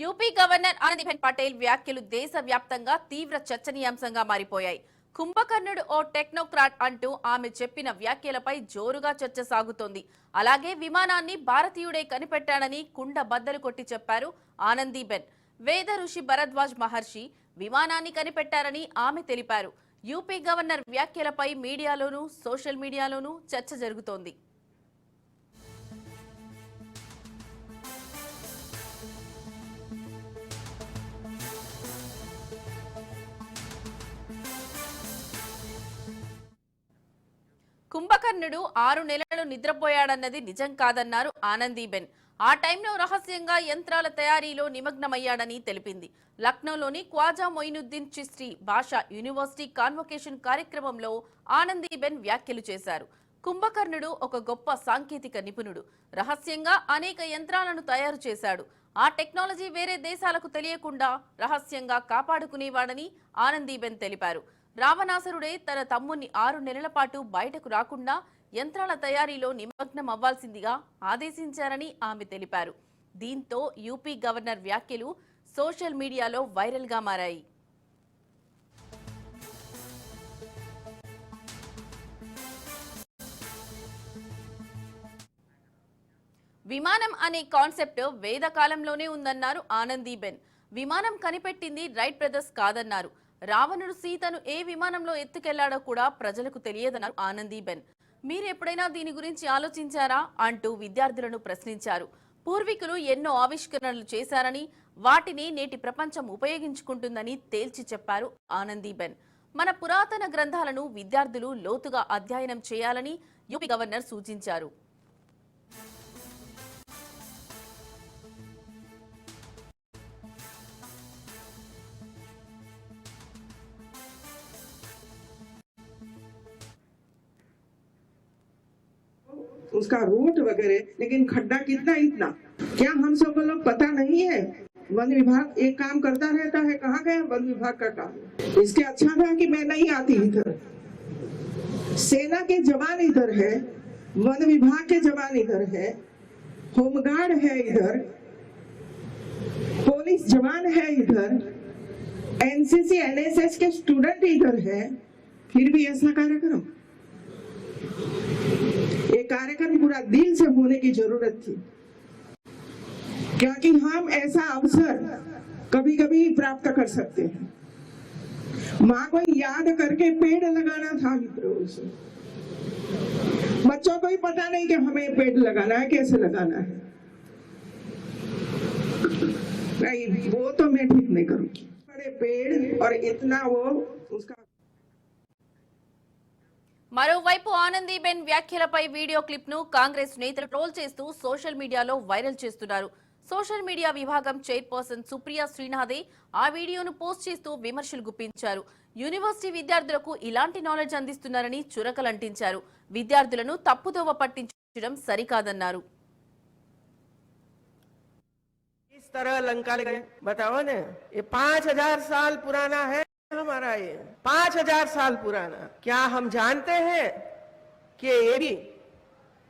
UP governor Anandiben Patel వ్యాఖ్యలు దేశవ్యాప్తంగా తీవ్ర చర్చనీయాంశంగా మారిపోయాయి. కుంభకర్ణుడు ఓ టెక్నోక్రాట్ అంటూ ఆమె చెప్పిన వ్యాఖ్యలపై జోరుగా చర్చ సాగుతోంది. అలాగే విమానాన్ని భారతీయుడే కనిపెట్టాడని కుండ బద్దలు కొట్టి చెప్పారు ఆనందీబెన్. వేద ఋషి భరద్వాజ్ మహర్షి విమానాన్ని కనిపెట్టారని ఆమె తెలిపారు. యూపీ గవర్నర్ వ్యాఖ్యలపై మీడియాలోనూ సోషల్ మీడియాలోనూ చర్చ జరుగుతోంది. కుంభకర్ణుడు ఆరు నెలలు నిద్రపోయాడన్నది నిజం కాదన్నారు ఆనందీబెన్ ఆ టైంలో రహస్యంగా యంత్రాల తయారీలో నిమగ్నమయ్యాడని తెలిపింది. లక్నోలోని క్వాజా మొయినుద్దీన్ చిస్ట్రీ భాషా యూనివర్సిటీ కాన్వొకేషన్ కార్యక్రమంలో ఆనందీబెన్ వ్యాఖ్యలు చేశారు. కుంభకర్ణుడు ఒక గొప్ప సాంకేతిక నిపుణుడు. రహస్యంగా అనేక యంత్రాలను తయారు చేశాడు. ఆ టెక్నాలజీ వేరే దేశాలకు తెలియకుండా రహస్యంగా కాపాడుకునేవాడని ఆనందీబెన్ తెలిపారు. రావణాసురుడే తన తమ్ముణ్ణి ఆరు నెలల పాటు బయటకు రాకుండా యంత్రాల తయారీలో నిమగ్నం అవ్వాల్సిందిగా ఆదేశించారని ఆమె తెలిపారు. దీంతో యూపీ గవర్నర్ వ్యాఖ్యలు సోషల్ మీడియాలో వైరల్గా మారాయి. విమానం అనే కాన్సెప్ట్ వేద కాలంలోనే ఉందన్నారు ఆనందీబెన్. విమానం కనిపెట్టింది రైట్ బ్రదర్స్ కాదన్నారు. రావణుడు సీతను ఏ విమానంలో ఎత్తుకెళ్ళాడో కూడా ప్రజలకు తెలియదన్నారు ఆనందీబెన్ మీరు ఎప్పుడైనా దీని గురించి ఆలోచించారా? అంటూ విద్యార్థులను ప్రశ్నించారు. పూర్వీకులు ఎన్నో ఆవిష్కరణలు చేశారని వాటిని నేటి ప్రపంచం ఉపయోగించుకుంటుందని తేల్చి చెప్పారు ఆనందీబెన్ మన పురాతన గ్రంథాలను విద్యార్థులు లోతుగా అధ్యయనం చేయాలని యూపీ గవర్నర్ సూచించారు. उसका रूट वगैरह, लेकिन खड्डा कितना इतना? क्या हम सब लोग पता नहीं है? वन विभाग एक काम करता रहता है, कहाँ गया? वन विभाग का काम। इसके अच्छा था कि मैं नहीं आती इधर। सेना के जवान इधर है, वन विभाग के जवान इधर है, होमगार्ड है इधर, पुलिस जवान है इधर, एनसीसी, एनएसएस के स्टूडेंट इधर है, फिर भी ऐसा कार्यक्रम ये कार्यक्रम पूरा दिल से होने की ज़रूरत थी। क्योंकि हम ऐसा अवसर कभी कभी प्राप्त कर सकते हैं। माँ को याद करके पेड़ लगाना था मित्रों बच्चों को ही पता नहीं कि हमें पेड़ लगाना है, कैसे लगाना है। नहीं, वो तो मैं ठीक नहीं करूँगी। बड़े पेड़ और इतना वो, उसका మరోవైపు ఆనందీబెన్ వ్యాఖ్యలపై వీడియో క్లిప్ ను కాంగ్రెస్ నేతలు ట్రోల్ చేస్తూ సోషల్ మీడియాలో వైరల్ చేస్తున్నారు సోషల్ మీడియా విభాగం చైర్పర్సన్ సుప్రియా శ్రీనాథే ఆ వీడియోను పోస్ట్ చేస్తూ విమర్శలు గుప్పించారు యూనివర్సిటీ విద్యార్థులకు ఇలాంటి నాలెడ్జ్ అందిస్తున్నారని చురకలంటించారు విద్యార్థులను తప్పుదోవ పట్టించడం సరికాదన్నారు इस तरह लंका लगे बताओ ने ये पांच हजार साल पुराना है हमारा ये। पाँच हज़ार साल पुराना। क्या हम जानते हैं कि ये भी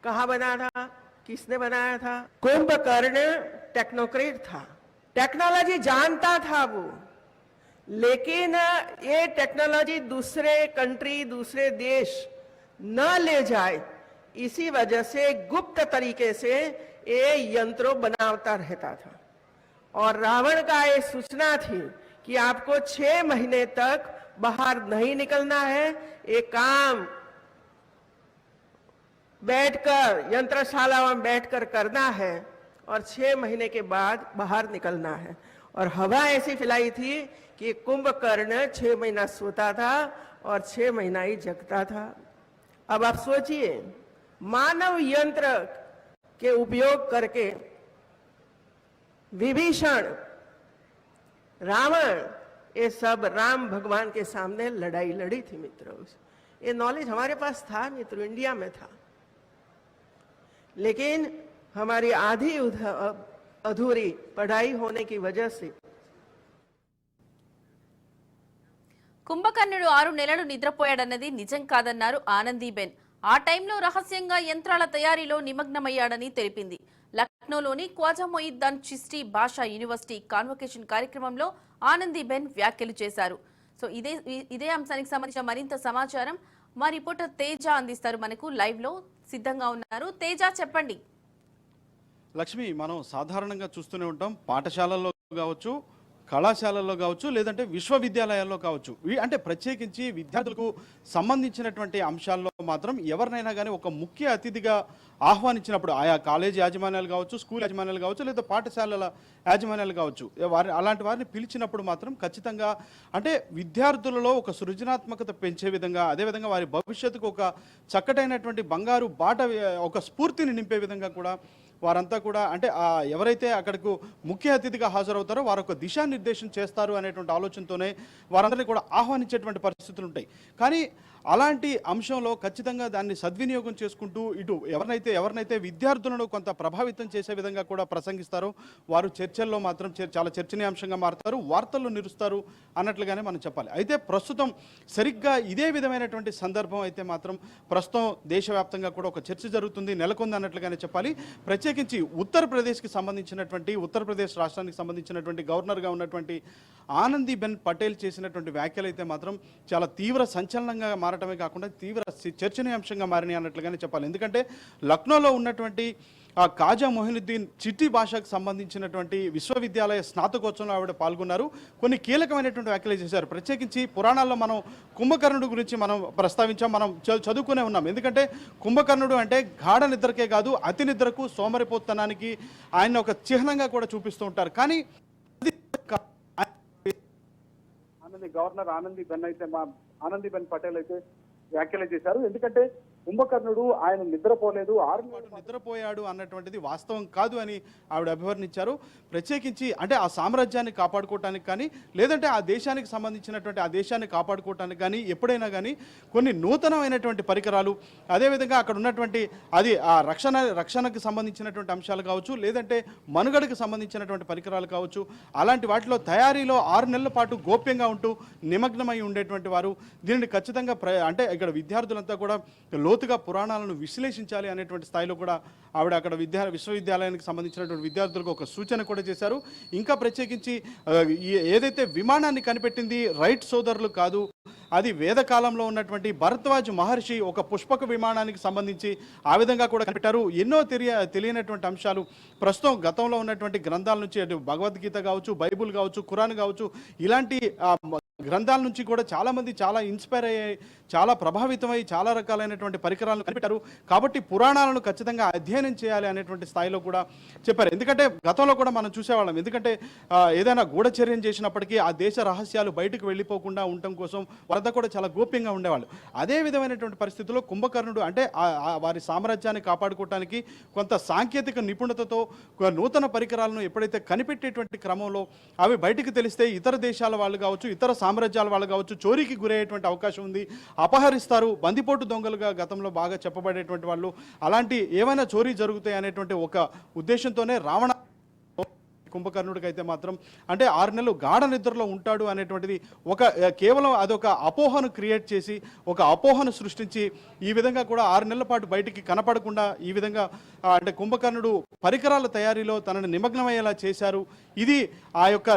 कहा बना था, किसने बनाया था? कुंभकर्ण टेक्नोक्रेट था। टेक्नोलॉजी जानता था वो। लेकिन ये टेक्नोलॉजी दूसरे कंट्री दूसरे देश न ले जाए, इसी वजह से गुप्त तरीके से ये यंत्रों बनाता रहता था। और रावण का ये सूचना थी कि आपको छह महीने तक बाहर नहीं निकलना है। ये काम बैठकर यंत्रशाला में बैठकर करना है और छह महीने के बाद बाहर निकलना है। और हवा ऐसी फैलाई थी कि कुंभकर्ण छह महीना सोता था और छह महीना ही जगता था। अब आप सोचिए, मानव यंत्र के उपयोग करके विभीषण रावण ये सब राम भगवान के सामने लड़ाई लड़ी थी मित्रों ये नॉलेज हमारे पास था मित्रों इंडिया में था लेकिन हमारी आधी उध- अधूरी पढ़ाई होने की वजह से కుంభకర్ణుడు ఆరు నెలలు నిద్రపోయాడన్నది నిజం కాదన్నారు ఆనందీబెన్ ఆ టైంలో రహస్యంగా యంత్రాల తయారీలో నిమగ్నమయ్యాడని తెలిపింది లక్నోలోని క్వాజా మొయిద్దన్ చిస్టీ భాషా యూనివర్సిటీ కాన్వకేషన్ కార్యక్రమంలో ఆనందీబెన్ వ్యాఖ్యలు చేశారు. సో ఇదే ఇదే అంశానికి సంబంధించిన మరింత సమాచారం మా రిపోర్టర్ తేజ అందిస్తారు. మనకు లైవ్లో సిద్ధంగా ఉన్నారు. తేజ చెప్పండి. లక్ష్మి మనం సాధారణంగా చూస్తూనే ఉంటాం. పాఠశాలల్లో కావచ్చు కళాశాలల్లో కావచ్చు లేదంటే విశ్వవిద్యాలయాల్లో కావచ్చు అంటే ప్రత్యేకించి విద్యార్థులకు సంబంధించినటువంటి అంశాల్లో మాత్రం ఎవరినైనా కానీ ఒక ముఖ్య అతిథిగా ఆహ్వానించినప్పుడు ఆయా కాలేజీ యాజమాన్యాలు కావచ్చు స్కూల్ యాజమాన్యాలు కావచ్చు లేదా పాఠశాలల యాజమాన్యాలు కావచ్చు వారి అలాంటి వారిని పిలిచినప్పుడు మాత్రం ఖచ్చితంగా అంటే విద్యార్థులలో ఒక సృజనాత్మకత పెంచే విధంగా అదేవిధంగా వారి భవిష్యత్తుకు ఒక చక్కటైనటువంటి బంగారు బాట ఒక స్ఫూర్తిని నింపే విధంగా కూడా వారంతా కూడా అంటే ఎవరైతే అక్కడకు ముఖ్య అతిథిగా హాజరవుతారో వారు ఒక దిశానిర్దేశం చేస్తారు అనేటువంటి ఆలోచనతోనే వారందరినీ కూడా ఆహ్వానించేటువంటి పరిస్థితులు ఉంటాయి కానీ అలాంటి అంశంలో ఖచ్చితంగా దాన్ని సద్వినియోగం చేసుకుంటూ ఇటు ఎవరినైతే ఎవరినైతే విద్యార్థులను కొంత ప్రభావితం చేసే విధంగా కూడా ప్రసంగిస్తారో వారు చర్చల్లో మాత్రం చాలా చర్చనీయాంశంగా మారుతారు వార్తల్లో నిలుస్తారు అన్నట్లుగానే మనం చెప్పాలి. అయితే ప్రస్తుతం సరిగ్గా ఇదే విధమైనటువంటి సందర్భం అయితే మాత్రం ప్రస్తుతం దేశవ్యాప్తంగా కూడా ఒక చర్చ జరుగుతుంది నెలకొంది అన్నట్లుగానే చెప్పాలి. ప్రత్యేకించి ఉత్తరప్రదేశ్కి సంబంధించినటువంటి ఉత్తరప్రదేశ్ రాష్ట్రానికి సంబంధించినటువంటి గవర్నర్గా ఉన్నటువంటి ఆనందీబెన్ పటేల్ చేసినటువంటి వ్యాఖ్యలు అయితే మాత్రం చాలా తీవ్ర సంచలనంగా మారటమే కాకుండా తీవ్ర చర్చనీయాంశంగా మారినాయి అన్నట్లుగానే చెప్పాలి. ఎందుకంటే లక్నోలో ఉన్నటువంటి ఆ కాజా మొహినుద్దీన్ చిట్టి భాషకు సంబంధించినటువంటి విశ్వవిద్యాలయ స్నాతకోత్సవంలో ఆవిడ పాల్గొన్నారు. కొన్ని కీలకమైనటువంటి వ్యాఖ్యలు చేశారు. ప్రత్యేకించి పురాణాల్లో మనం కుంభకర్ణుడు గురించి మనం ప్రస్తావించాం మనం చదువుకునే ఉన్నాం. ఎందుకంటే కుంభకర్ణుడు అంటే గాఢ నిద్రకే కాదు అతి నిద్రకు సోమరిపోతనానికి ఆయన ఒక చిహ్నంగా కూడా చూపిస్తూ ఉంటారు. కానీ అది కా- ఆనంది గవర్నర్ ఆనంది బెన్ అయితే మా ఆనంది బెన్ పటేల్ అయితే వ్యాఖ్యలు చేశారు. ఎందుకంటే కుంభకర్ణుడు ఆయన నిద్రపోలేదు ఆరు నిద్రపోయాడు అన్నటువంటిది వాస్తవం కాదు అని ఆవిడ అభివర్ణించారు. ప్రత్యేకించి అంటే ఆ సామ్రాజ్యాన్ని కాపాడుకోవటానికి కానీ లేదంటే ఆ దేశానికి సంబంధించినటువంటి ఆ దేశాన్ని కాపాడుకోవటానికి కానీ ఎప్పుడైనా కానీ కొన్ని నూతనమైనటువంటి పరికరాలు అదేవిధంగా అక్కడ ఉన్నటువంటి అది ఆ రక్షణ రక్షణకు సంబంధించినటువంటి అంశాలు కావచ్చు లేదంటే మనుగడకు సంబంధించినటువంటి పరికరాలు కావచ్చు అలాంటి వాటిలో తయారీలో ఆరు నెలల పాటు గోప్యంగా ఉంటూ నిమగ్నమై ఉండేటువంటి వారు. దీనిని ఖచ్చితంగా ప్ర అంటే ఇక్కడ విద్యార్థులంతా కూడా లోతుగా పురాణాలను విశ్లేషించాలి అనేటువంటి స్థాయిలో కూడా ఆవిడ అక్కడ విద్యా విశ్వవిద్యాలయానికి సంబంధించినటువంటి విద్యార్థులకు ఒక సూచన కూడా చేశారు. ఇంకా ప్రత్యేకించి ఏదైతే విమానాన్ని కనిపెట్టింది రైట్ సోదరులు కాదు అది వేదకాలంలో ఉన్నటువంటి భరద్వాజ్ మహర్షి ఒక పుష్పక విమానానికి సంబంధించి ఆ విధంగా కూడా కనిపెట్టారు. ఎన్నో తెలియ తెలియనటువంటి అంశాలు. ప్రస్తుతం గతంలో ఉన్నటువంటి గ్రంథాల నుంచి అటు భగవద్గీత కావచ్చు బైబుల్ కావచ్చు ఖురాన్ కావచ్చు ఇలాంటి గ్రంథాల నుంచి కూడా చాలామంది చాలా ఇన్స్పైర్ అయ్యాయి చాలా ప్రభావితమై చాలా రకాలైనటువంటి పరికరాలను కనిపెట్టారు. కాబట్టి పురాణాలను ఖచ్చితంగా అధ్యయనం చేయాలి అనేటువంటి స్థాయిలో కూడా చెప్పారు. ఎందుకంటే గతంలో కూడా మనం చూసేవాళ్ళం. ఎందుకంటే ఏదైనా గూఢచర్యం చేసినప్పటికీ ఆ దేశ రహస్యాలు బయటకు వెళ్ళిపోకుండా ఉండటం కోసం వరద కూడా చాలా గోప్యంగా ఉండేవాళ్ళు. అదే విధమైనటువంటి పరిస్థితుల్లో కుంభకర్ణుడు అంటే వారి సామ్రాజ్యాన్ని కాపాడుకోవటానికి కొంత సాంకేతిక నిపుణతతో నూతన పరికరాలను ఎప్పుడైతే కనిపెట్టేటువంటి క్రమంలో అవి బయటకు తెలిస్తే ఇతర దేశాల వాళ్ళు కావచ్చు ఇతర సామ్రాజ్యాల వాళ్ళు కావచ్చు చోరీకి గురయ్యేటువంటి అవకాశం ఉంది. అపహరిస్తారు. బందిపోటు దొంగలుగా గతంలో బాగా చెప్పబడేటువంటి వాళ్ళు. అలాంటి ఏమైనా చోరీ జరుగుతాయి అనేటువంటి ఒక ఉద్దేశంతోనే రావణ కుంభకర్ణుడికి అయితే మాత్రం అంటే ఆరు నెలలు గాఢ నిద్రలో ఉంటాడు అనేటువంటిది ఒక కేవలం అదొక అపోహను క్రియేట్ చేసి ఒక అపోహను సృష్టించి ఈ విధంగా కూడా ఆరు నెలల పాటు బయటికి కనపడకుండా ఈ విధంగా అంటే కుంభకర్ణుడు పరికరాల తయారీలో తనని నిమగ్నమయ్యేలా చేశారు. ఇది ఆ యొక్క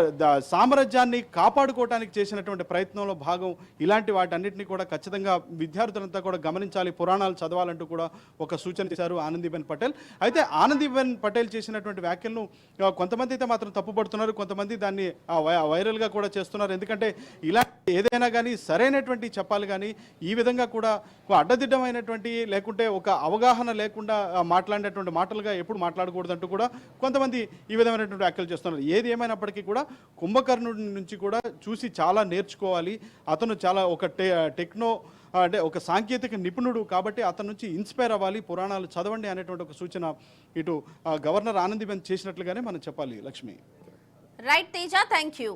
సామ్రాజ్యాన్ని కాపాడుకోవటానికి చేసినటువంటి ప్రయత్నంలో భాగం. ఇలాంటి వాటన్నిటిని కూడా ఖచ్చితంగా విద్యార్థులంతా కూడా గమనించాలి. పురాణాలు చదవాలంటూ కూడా ఒక సూచన చేశారు ఆనందీబెన్ పటేల్. అయితే ఆనందీబెన్ పటేల్ చేసినటువంటి వ్యాఖ్యలను కొంతమంది అయితే మాత్రం తప్పుపడుతున్నారు కొంతమంది దాన్ని వై- వైరల్గా కూడా చేస్తున్నారు. ఎందుకంటే ఇలా ఏదైనా కానీ సరైనటువంటి చెప్పాలి కానీ ఈ విధంగా కూడా ఒక అడ్డదిడ్డమైనటువంటి లేకుంటే ఒక అవగాహన లేకుండా మాట్లాడేటువంటి మాటలుగా ఎప్పుడు మాట్లాడకూడదంటూ కూడా కొంతమంది ఈ విధమైనటువంటి వ్యాఖ్యలు చేస్తున్నారు. ఏది ఏమైనప్పటికీ కూడా కుంభకర్ణుడి నుంచి కూడా చూసి చాలా నేర్చుకోవాలి. అతను చాలా ఒక టె టెక్నో అంటే ఒక సాంకేతిక నిపుణుడు కాబట్టి అతని నుంచి ఇన్స్పైర్ అవ్వాలి పురాణాలు చదవండి అనేటువంటి ఒక సూచన ఇటు గవర్నర్ ఆనందీబెన్ చేసినట్లుగానే మనం చెప్పాలి Lakshmi. Right Teja thank you